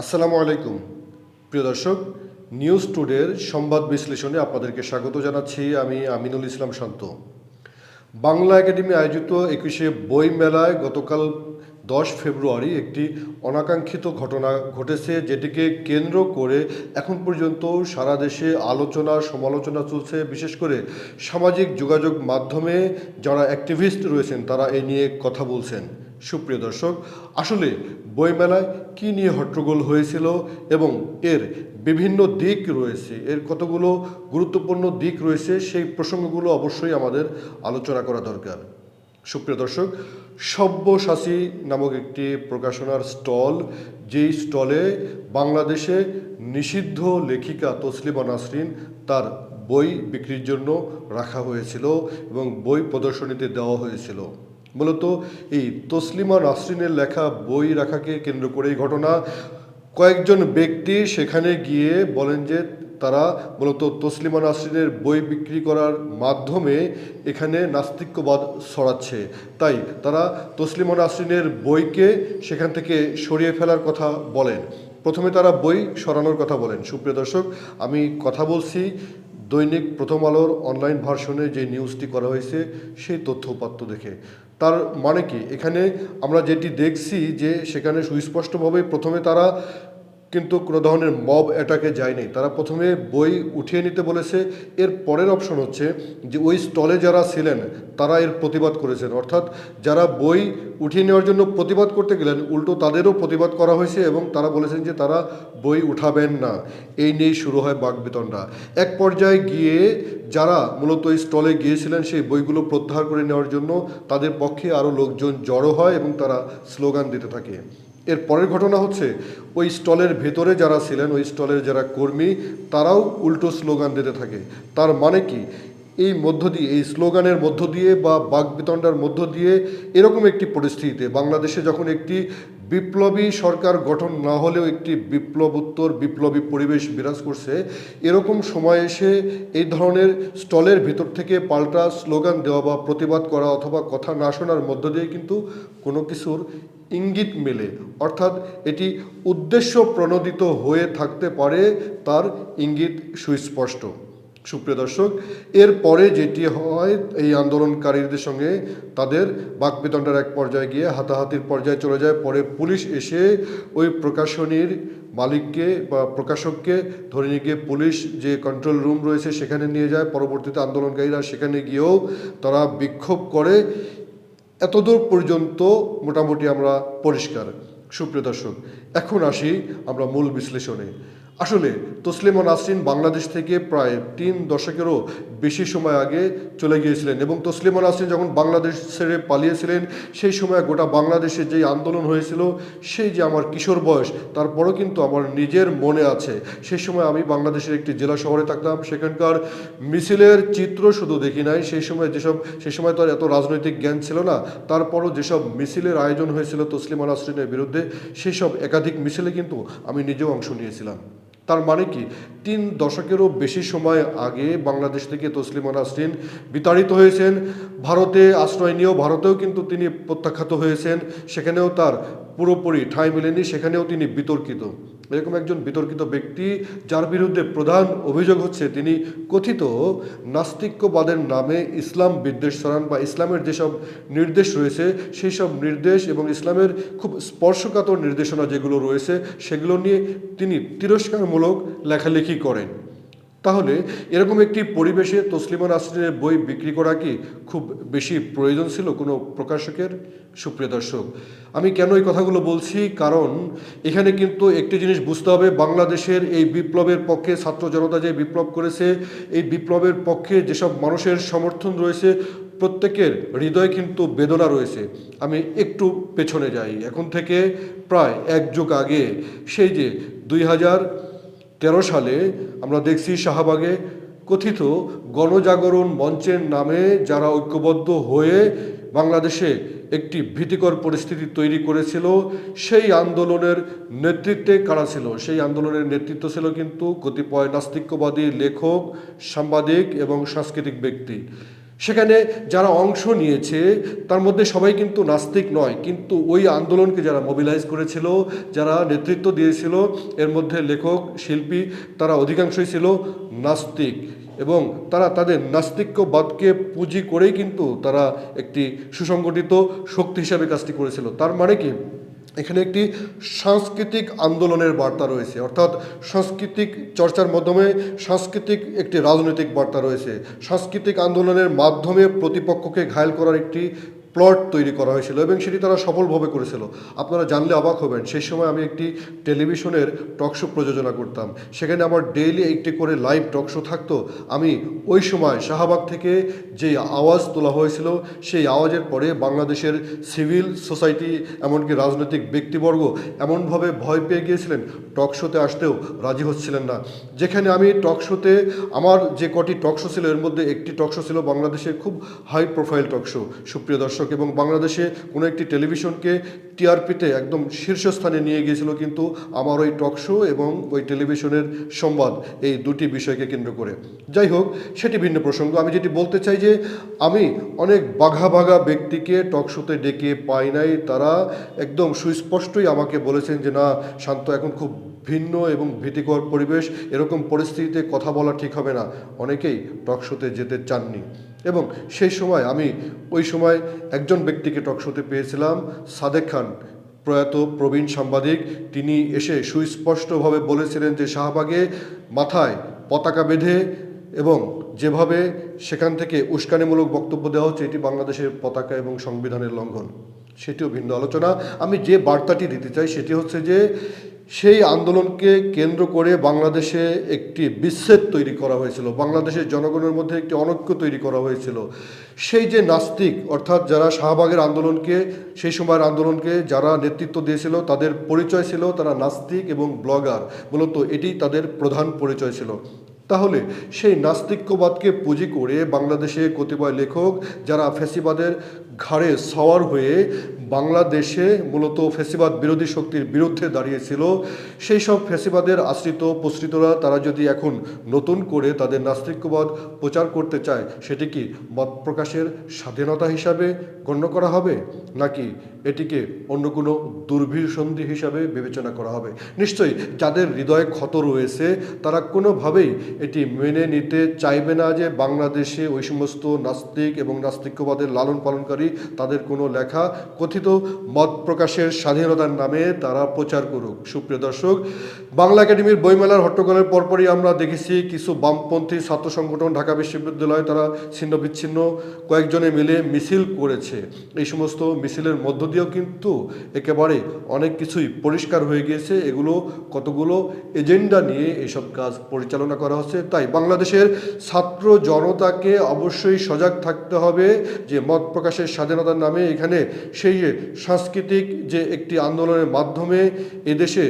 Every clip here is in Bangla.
আসসালামু আলাইকুম। প্রিয় দর্শক নিউজ টুডের সংবাদ বিশ্লেষণে আপনাদেরকে স্বাগত জানাচ্ছি আমি আমিনুল ইসলাম শান্ত। বাংলা একাডেমি আয়োজিত একুশে বই মেলায় গতকাল দশ ফেব্রুয়ারি একটি অনাকাঙ্ক্ষিত ঘটনা ঘটেছে যেটিকে কেন্দ্র করে এখন পর্যন্ত সারা দেশে আলোচনা, সমালোচনা চলছে। বিশেষ করে সামাজিক যোগাযোগ মাধ্যমে যারা অ্যাক্টিভিস্ট রয়েছেন, তারা এই নিয়ে কথা বলছেন। সুপ্রিয় দর্শক, আসলে বইমেলায় কী নিয়ে হট্টগোল হয়েছিল এবং এর বিভিন্ন দিক রয়েছে, এর কতগুলো গুরুত্বপূর্ণ দিক রয়েছে, সেই প্রসঙ্গগুলো অবশ্যই আমাদের আলোচনা করা দরকার। সুপ্রিয় দর্শক, সব্যসাচী নামক একটি প্রকাশনার স্টল, যেই স্টলে বাংলাদেশে নিষিদ্ধ লেখিকা তসলিমা নাসরিন তার বই বিক্রির জন্য রাখা হয়েছিল এবং বই প্রদর্শনীতে দেওয়া হয়েছিল। মূলত এই তসলিমা নাসরিনের লেখা বই রাখাকে কেন্দ্র করে এই ঘটনা। কয়েকজন ব্যক্তি সেখানে গিয়ে বলেন যে তারা মূলত তসলিমা নাসরিনের বই বিক্রি করার মাধ্যমে এখানে নাস্তিক্যবাদ ছড়াচ্ছে। তাই তারা তসলিমা নাসরিনের বইকে সেখান থেকে সরিয়ে ফেলার কথা বলেন। প্রথমে তারা বই সরানোর কথা বলেন। সুপ্রিয় দর্শক, আমি কথা বলছি দৈনিক প্রথম আলোর অনলাইন ভার্সনে যে নিউজটি করা হয়েছে, সেই তথ্য দেখে। তার মানে কি? এখানে আমরা যেটি দেখছি যে সেখানে সুস্পষ্টভাবে প্রথমে তারা কিন্তু কোনো ধরনের মব অ্যাটাকে যায়নি তারা প্রথমে বই উঠিয়ে নিতে বলেছে। এর পরের অপশন হচ্ছে যে ওই স্টলে যারা ছিলেন, তারা এর প্রতিবাদ করেছেন। অর্থাৎ যারা বই উঠিয়ে নেওয়ার জন্য প্রতিবাদ করতে গেলেন, উল্টো তাদেরও প্রতিবাদ করা হয়েছে এবং তারা বলেছেন যে তারা বই উঠাবেন না। এই নিয়েই শুরু হয় বাগবিতণ্ডা এক পর্যায়ে গিয়ে যারা মূলত এই স্টলে গিয়েছিলেন, সেই বইগুলো প্রত্যাহার করে নেওয়ার জন্য তাদের পক্ষে আরও লোকজন জড়ো হয় এবং তারা স্লোগান দিতে থাকে। এর পরের ঘটনা হচ্ছে, ওই স্টলের ভেতরে যারা ছিলেন, ওই স্টলের যারা কর্মী, তারাও উল্টো স্লোগান দিতে থাকে। তার মানে কি? এই মধ্য দিয়ে, এই স্লোগানের মধ্য দিয়ে বা বাগবিতণ্ডার মধ্য দিয়ে এরকম একটি পরিস্থিতিতে বাংলাদেশে যখন একটি বিপ্লবী সরকার গঠন না হলেও একটি বিপ্লবোত্তর, বিপ্লবী পরিবেশ বিরাজ করছে। এরকম সময় এসে এই ধরনের স্টলের ভিতর থেকে পাল্টা স্লোগান দেওয়া বা প্রতিবাদ করা অথবা কথা না শোনার মধ্য দিয়ে কিন্তু কোনো কিছুর ইঙ্গিত মেলে। অর্থাৎ এটি উদ্দেশ্য প্রণোদিত হয়ে থাকতে পারে, তার ইঙ্গিত সুস্পষ্ট। সুপ্রিয় দর্শক, এরপরে যেটি হয়, এই আন্দোলনকারীদের সঙ্গে তাদের বাকবিতণ্ডার এক পর্যায়ে গিয়ে হাতাহাতির পর্যায়ে চলে যায়। পরে পুলিশ এসে ওই প্রকাশনীর মালিককে বা প্রকাশককে ধরে নিয়ে গিয়ে পুলিশ যে কন্ট্রোল রুম রয়েছে সেখানে নিয়ে যায়। পরবর্তীতে আন্দোলনকারীরা সেখানে গিয়েও তারা বিক্ষোভ করে। এতদূর পর্যন্ত মোটামুটি আমরা পরিষ্কার। সুপ্রিয় দর্শক, এখন আসি আমরা মূল বিশ্লেষণে। আসলে তসলিমা নাসরিন বাংলাদেশ থেকে প্রায় তিন দশকেরও বেশি সময় আগে চলে গিয়েছিলেন এবং তসলিমা নাসরিন যখন বাংলাদেশ ছেড়ে পালিয়েছিলেন, সেই সময় গোটা বাংলাদেশে যেই আন্দোলন হয়েছিল, সেই যে আমার কিশোর বয়স, তারপরও কিন্তু আমার নিজের মনে আছে। সেই সময় আমি বাংলাদেশের একটি জেলা শহরে থাকতাম, সেখানকার মিছিলের চিত্র শুধু দেখি নাই। সেই সময় যেসব সেই সময় তো এত রাজনৈতিক জ্ঞান ছিল না। তারপরও যেসব মিছিলের আয়োজন হয়েছিল তসলিমা নাসরিনের বিরুদ্ধে সেই সব একাধিক মিছিলে কিন্তু আমি নিজেও অংশ নিয়েছিলাম। তার মানে কি? তিন দশকেরও বেশি সময় আগে বাংলাদেশ থেকে তসলিমা নাসরিন বিতাড়িত হয়েছেন। ভারতে আশ্রয় নিয়েও, ভারতেও কিন্তু তিনি প্রত্যাখ্যাত হয়েছেন। সেখানেও তার পুরোপুরি ঠাঁই মেলেনি, সেখানেও তিনি বিতর্কিত। এরকম একজন বিতর্কিত ব্যক্তি যার বিরুদ্ধে প্রধান অভিযোগ হচ্ছে তিনি কথিত নাস্তিক্যবাদের নামে ইসলাম বিদ্বেষ ছড়ান বা ইসলামের যেসব নির্দেশ রয়েছে সেই সব নির্দেশ এবং ইসলামের খুব স্পর্শকাতর নির্দেশনা যেগুলো রয়েছে, সেগুলো নিয়ে তিনি তিরস্কারমূলক লেখালেখি করেন। তাহলে এরকম একটি পরিবেশে তসলিমা নাসরিনের বই বিক্রি করা কি খুব বেশি প্রয়োজন ছিল কোনো প্রকাশকের? সুপ্রিয় দর্শক, আমি কেন এই কথাগুলো বলছি? কারণ এখানে কিন্তু একটি জিনিস বুঝতে হবে, বাংলাদেশের এই বিপ্লবের পক্ষে ছাত্র জনতা যে বিপ্লব করেছে, এই বিপ্লবের পক্ষে যেসব মানুষের সমর্থন রয়েছে, প্রত্যেকের হৃদয়ে কিন্তু বেদনা রয়েছে। আমি একটু পেছনে যাই। এখন থেকে প্রায় এক যুগ আগে সেই যে দুই হাজার তেরো সালে আমরা দেখছি শাহবাগে কথিত গণজাগরণ মঞ্চের নামে যারা ঐক্যবদ্ধ হয়ে বাংলাদেশে একটি ভীতিকর পরিস্থিতি তৈরি করেছিল, সেই আন্দোলনের নেতৃত্বে কারা ছিল? সেই আন্দোলনের নেতৃত্ব ছিল কিন্তু কতিপয় নাস্তিক্যবাদী লেখক, সাংবাদিক এবং সাংস্কৃতিক ব্যক্তি। সেখানে যারা অংশ নিয়েছে, তার মধ্যে সবাই কিন্তু নাস্তিক নয়। কিন্তু ওই আন্দোলনকে যারা মোবিলাইজ করেছিল, যারা নেতৃত্ব দিয়েছিল, এর মধ্যে লেখক, শিল্পী, তারা অধিকাংশই ছিল নাস্তিক। এবং তারা তাদের নাস্তিক্যবাদকে পুঁজি করেই কিন্তু তারা একটি সুসংগঠিত শক্তি হিসাবে কাজটি করেছিল। তার মানে কি? এখানে একটি সাংস্কৃতিক আন্দোলনের বার্তা রয়েছে, অর্থাৎ সাংস্কৃতিক চর্চার মাধ্যমে সাংস্কৃতিক একটি রাজনৈতিক বার্তা রয়েছে। সাংস্কৃতিক আন্দোলনের মাধ্যমে প্রতিপক্ষকে ঘায়ল করার একটি প্লট তৈরি করা হয়েছিল এবং সেটি তারা সফলভাবে করেছিল। আপনারা জানলে অবাক হবেন, সেই সময় আমি একটি টেলিভিশনের টকশো প্রযোজনা করতাম। সেখানে আমার ডেইলি একটি করে লাইভ টকশো থাকতো। আমি ওই সময় শাহবাগ থেকে যে আওয়াজ তোলা হয়েছিল, সেই আওয়াজের পরে বাংলাদেশের সিভিল সোসাইটি এমনকি রাজনৈতিক ব্যক্তিবর্গ এমনভাবে ভয় পেয়ে গিয়েছিলেন টকশোতে আসতেও রাজি হচ্ছিলেন না। যেখানে আমি টকশোতে আমার যে কটি টকশো ছিল, এর মধ্যে একটি টকশো ছিল বাংলাদেশের খুব হাই প্রোফাইল টকশো সুপ্রিয় দর্শক। এবং বাংলাদেশে কোনো একটি টেলিভিশনকে টিআরপিতে একদম শীর্ষস্থানে নিয়ে গিয়েছিল কিন্তু আমার ওই টক শো এবং ওই টেলিভিশনের সংবাদ, এই দুটি বিষয়কে কেন্দ্র করে। যাই হোক, সেটি ভিন্ন প্রসঙ্গ। আমি যেটি বলতে চাই যে আমি অনেক বাঘা বাঘা ব্যক্তিকে টক শোতে ডেকে পাই নাই। তারা একদম সুস্পষ্টই আমাকে বলেছেন যে, না, শান্ত, এখন খুব ভিন্ন এবং ভীতিকর পরিবেশ, এরকম পরিস্থিতিতে কথা বলা ঠিক হবে না। অনেকেই টকশোতে যেতে চাননি। এবং সেই সময় আমি, ওই সময় একজন ব্যক্তিকে টকশোতে পেয়েছিলাম, সাদেক খান। প্রয়াত প্রবীণ সাংবাদিক। তিনি এসে সুস্পষ্টভাবে বলেছিলেন যে শাহবাগে মাথায় পতাকা বেঁধে এবং যেভাবে সেখান থেকে উস্কানিমূলক বক্তব্য দেওয়া হচ্ছে, এটি বাংলাদেশের পতাকা এবং সংবিধানের লঙ্ঘন। সেটিও ভিন্ন আলোচনা। আমি যে বার্তাটি দিতে চাই, সেটি হচ্ছে যে সেই আন্দোলনকে কেন্দ্র করে বাংলাদেশে একটি বিচ্ছেদ তৈরি করা হয়েছিল। বাংলাদেশের জনগণের মধ্যে একটি অনৈক্য তৈরি করা হয়েছিল। সেই যে নাস্তিক, অর্থাৎ যারা শাহবাগের আন্দোলনকে, সেই সময়ের আন্দোলনকে যারা নেতৃত্ব দিয়েছিল, তাদের পরিচয় ছিল তারা নাস্তিক এবং ব্লগার। মূলত এটি তাদের প্রধান পরিচয় ছিল। তাহলে সেই নাস্তিক্যবাদকে পুঁজি করে বাংলাদেশে কতিপয় লেখক, যারা ফেসিবাদের ঘাড়ে সওয়ার হয়ে বাংলাদেশে মূলত ফেসিবাদ বিরোধী শক্তির বিরুদ্ধে দাঁড়িয়েছিল, সেই সব ফেসিবাদের আশ্রিত প্রশ্রিতরা তারা যদি এখন নতুন করে তাদের নাস্তিক্যবাদ প্রচার করতে চায়, সেটি কি মত প্রকাশের স্বাধীনতা হিসাবে গণ্য করা হবে? নাকি এটিকে অন্য কোনো দুর্বিসন্ধি হিসাবে বিবেচনা করা হবে? নিশ্চয়ই যাদের হৃদয়ে ক্ষত রয়েছে, তারা কোনোভাবেই এটি মেনে নিতে চাইবে না যে বাংলাদেশে ওই সমস্ত নাস্তিক এবং নাস্তিক্যবাদের লালন পালনকারী তাদের কোনো লেখা কথিত মত প্রকাশের স্বাধীনতার নামে তারা প্রচার করুক। সুপ্রিয় দর্শক, বাংলা একাডেমির বইমেলার হট্টগোলের পরপরই আমরা দেখেছি কিছু বামপন্থী ছাত্র সংগঠন ঢাকা বিশ্ববিদ্যালয় তারা ছিন্ন বিচ্ছিন্ন কয়েকজনে মিলে মিছিল করেছে। এই সমস্ত মিছিলের মধ্য দিয়েও কিন্তু একেবারে অনেক কিছুই পরিষ্কার হয়ে গিয়েছে। এগুলো কতগুলো এজেন্ডা নিয়ে এসব কাজ পরিচালনা করা হচ্ছে, তাই বাংলাদেশের ছাত্র জনতাকে অবশ্যই সজাগ থাকতে হবে যে মত প্রকাশের স্বাধীনতার নামে এখানে সেই সাংস্কৃতিক যে একটি আন্দোলনের মাধ্যমে এদেশে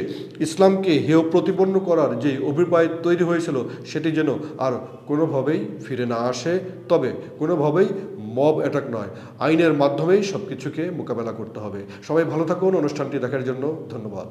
ইসলামকে হেয় প্রতিপন্ন করার যে অভিপ্রায় তৈরি হয়েছিল, সেটি যেন আর কোনোভাবেই ফিরে না আসে। তবে কোনোভাবেই মব অ্যাটাক নয়, আইনের মাধ্যমেই সব কিছুকে মোকাবেলা করতে হবে। সবাই ভালো থাকুন, অনুষ্ঠানটি দেখার জন্য ধন্যবাদ।